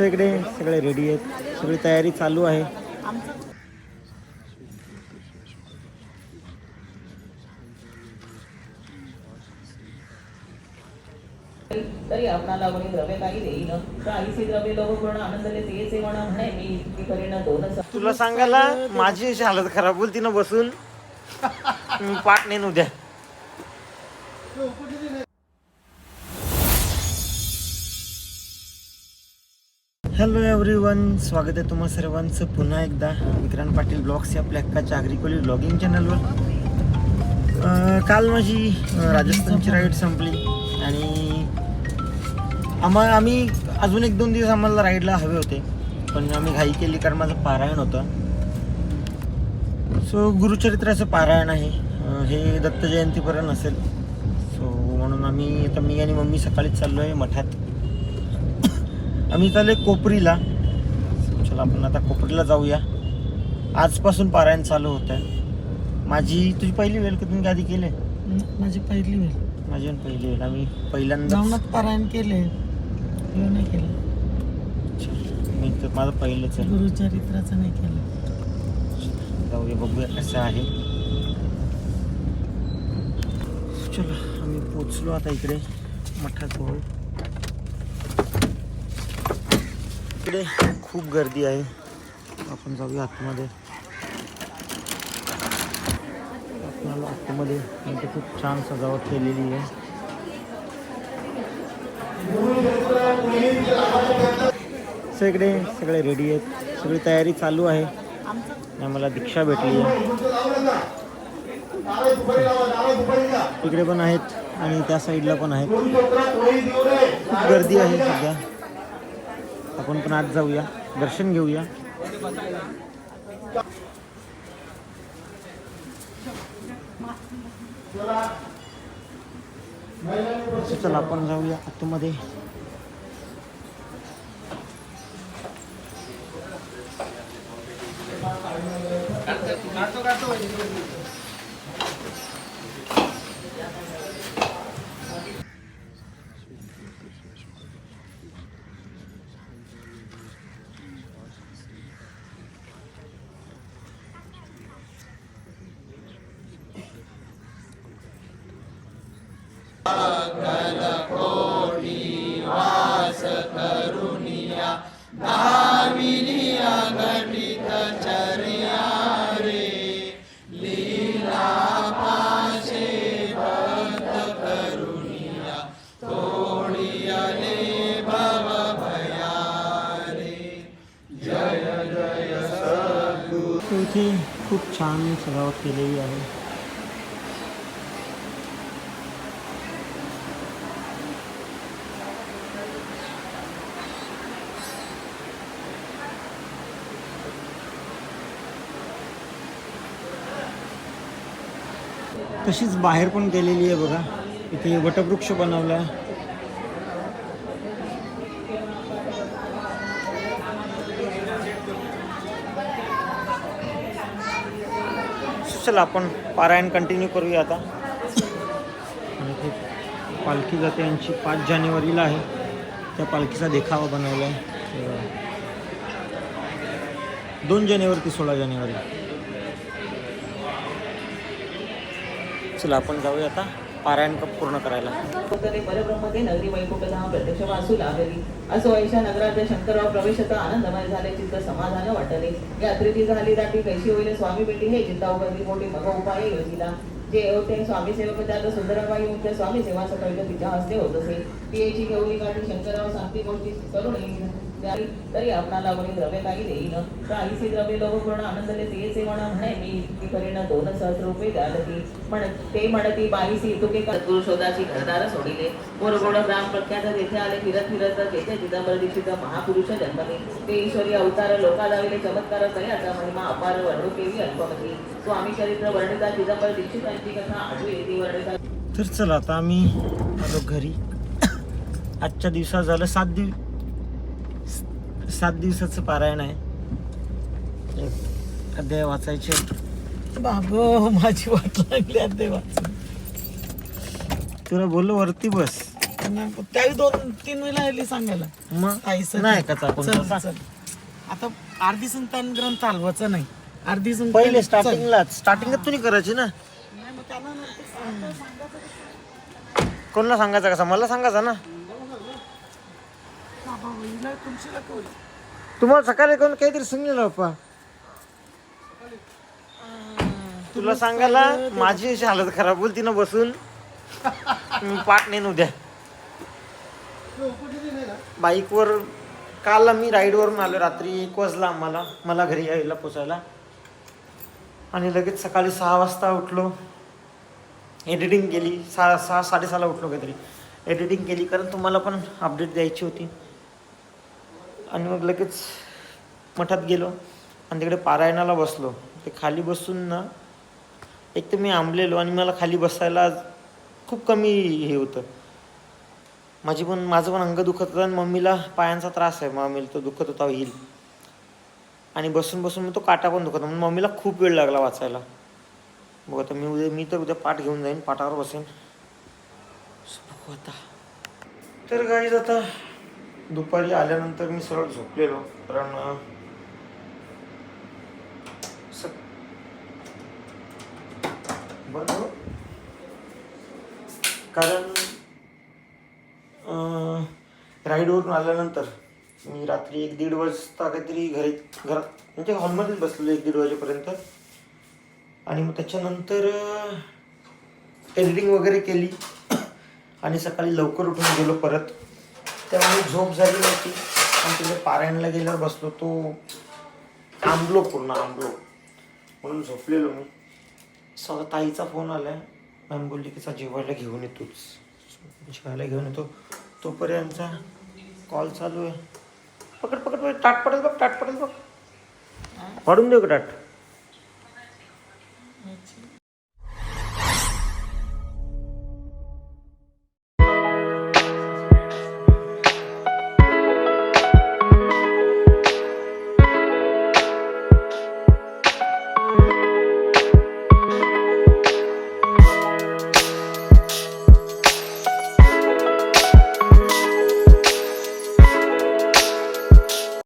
So इकडे सगळे ready आहेत. सगळी तयारी चालू आहे. तरी आपणाला कोणी द्रव्य काही देईन काहीसे द्रव्य लोक पूर्ण तेचे म्हणा म्हणे. मी इतकी करीन दोन तुला सांगायला माझी अशी हालत खराब होईल तिनं बसून. पाठ नेन उद्या हॅलो एव्हरीवन स्वागत आहे तुम्हा सर्वांचं. पुन्हा एकदा विक्रांत पाटील ब्लॉग्स या आपल्या हक्काच्या अग्रिकोली ब्लॉगिंग चॅनलवर काल माझी राजस्थानची राईड संपली आणि आम्हा आम्ही अजून एक दोन दिवस आम्हाला राईडला हवे होते पण आम्ही घाई केली कारण माझं पारायण होतं. सो गुरुचरित्राचं पारायण आहे. हे दत्त जयंतीपर्यंत असेल. सो म्हणून आम्ही आता मी आणि मम्मी सकाळीच चाललो आहे मठात. आम्ही चाललो कोपरीला. चला आपण आता कोपरीला जाऊया. आजपासून पारायण चालू होतं आहे माझी तुझी पहिली वेळ का तुम्ही आधी केले? माझी पहिली वेळ. माझी पण पहिली वेळ. आम्ही पहिल्यांदा जाऊनात पारायण केले. हे नाही केलं. मी तर माझं पहिलंच आहे. गुरुचरित्राचं नाही केलं. जाऊया बघूया कसं आहे. चलो आम्ही पोचलो आता इकडे. मठाजवळ. इकडे खूप गर्दी आहे. आपण जाऊया आतमध्ये. आपल्याला आतमध्ये म्हणजे खूप छान सजावट केलेली आहे. सगळे सगळे रेडी आहेत. सगळी तयारी चालू आहे. आम्हाला दीक्षा भेटली आहे. इकडे पण आहेत आणि त्या साईडला पण आहेत. खूप गर्दी आहे सध्या. आपण पण आज जाऊया. दर्शन घेऊया. चला आपण जाऊया आतमध्ये. So, इथे खूप छान सजावट केलेली आहे. तशीच बाहेर पण केलेली आहे बघा. इथे वटवृक्ष बनवला आहे. चला आपण पारायण कंटिन्यू करूया आता. आणि पालखी जाते यांची. पाच जानेवारीला आहे. त्या पालखीचा देखावा बनवला आहे. दोन जानेवारी ते सोळा जानेवारी. चला आपण जाऊया आता पारायण पूर्ण करायला. परब्रह्मते नगरी वैकुंठधाम प्रत्यक्ष वासू लागली असो ऐशा नगरात शंकरराव प्रवेशता आनंदमय झाले चित्त समाधान वाटले. यात्रेची झाली दाटी कैशी होईल स्वामी भेटी हे चिंता उभारली मोठी मग उपाय योजिला. जे होते स्वामी सेवक त्यात सुंदरबाई मुख्य स्वामी सेवा सकळलं तिच्या हस्ते होत असे. पियेची घेऊन गाठी शंकरराव सांगती गोष्टी करून तरी आपणाला कोणी द्रव्य काही देईन. काहीसे द्रव्य लोक पूर्ण आनंदले तेचे म्हण म्हणे मी इतकी करीन दोन सहस्र रुपये द्यालती. म्हण ते म्हणती बाईसी तुके गुरु शोधाची घरदार सोडिले. गोरगोड ग्राम प्रख्यात तेथे आले फिरत फिरत तेथे चिदंबर दीक्षित महापुरुष जन्मले. ते ईश्वरी अवतार लोका दाविले चमत्कार तयाचा महिमा अपार वर्णू केली अल्पमती स्वामी चरित्र वर्णिता चिदंबर दीक्षितांची कथा आठवी येते वर्णिता. तर चला आता आम्ही आलो घरी. आजच्या दिवसात झालं सात दिवस. सात दिवसाचं पारायण आहे. अध्याय वाचायचे. बाबो माझी वाट लागली आहे देवा तुला बोललो वरती बस. त्याही दोन तीन वेळा आली सांगायला. मग? नाही. चल आता अर्धी संतान ग्रंथ चालवायचं नाही. अर्धी संतान पहिले चल. स्टार्टिंगलाच स्टार्टिंगच तुम्ही करायची ना? कोणाला सांगायचा कसा? मला सांगायचा ना? तुमची होईल. तुम्हाला सकाळी कोण काहीतरी सांगितलं बाप्पा तुला सांगायला माझी अशी हालत खराब होईल तिनं बसून. मी पाठ नेन उद्या. बाईकवर काल आम्ही राईडवरून आलो रात्री एक वाजला आम्हाला. मला घरी यायला पोचायला. आणि लगेच सकाळी सहा वाजता उठलो. एडिटिंग केली. सहा सहा साडेसहाला उठलो काहीतरी. एडिटिंग केली कारण तुम्हाला पण अपडेट द्यायची होती. आणि मग लगेच मठात गेलो आणि तिकडे पारायणाला बसलो. ते खाली बसून ना एक तर मी आंबलेलो आणि मला खाली बसायला खूप कमी हे होतं. माझी पण माझं पण अंग दुखत होतं आणि मम्मीला पायांचा त्रास आहे. मम्मीला तो दुखत होता हिल आणि बसून बसून मग तो काटा पण दुखत म्हणून मम्मीला खूप वेळ लागला वाचायला. बघ आता मी उद्या मी तर उद्या पाठ घेऊन जाईन पाठावर बसेन. आता तर गाईज आता दुपारी आल्यानंतर मी सरळ झोपलेलो कारण बरं स- कारण राईडवरून आल्यानंतर मी रात्री एक दीड वाजता काहीतरी घरी घरात म्हणजे हॉलमध्येच बसलेलो एक दीड वाजेपर्यंत. आणि मग त्याच्यानंतर एडिटिंग वगैरे केली. आणि सकाळी लवकर उठून गेलो परत. त्यामुळे झोप झाली नव्हती आणि तिकडे पारायणला गेल्यावर बसलो तो आंबलो पूर्ण आंबलो. म्हणून झोपलेलो मी. स्वतः ताईचा फोन आलाय. मॅम बोलली की "चा जेवायला घेऊन येतोच जेवायला घेऊन येतो. तोपर्यंतचा कॉल चालू आहे. पकड पकड पकड टाट पडेल बघ टाट पडेल बघ. पाडून देऊ का टाट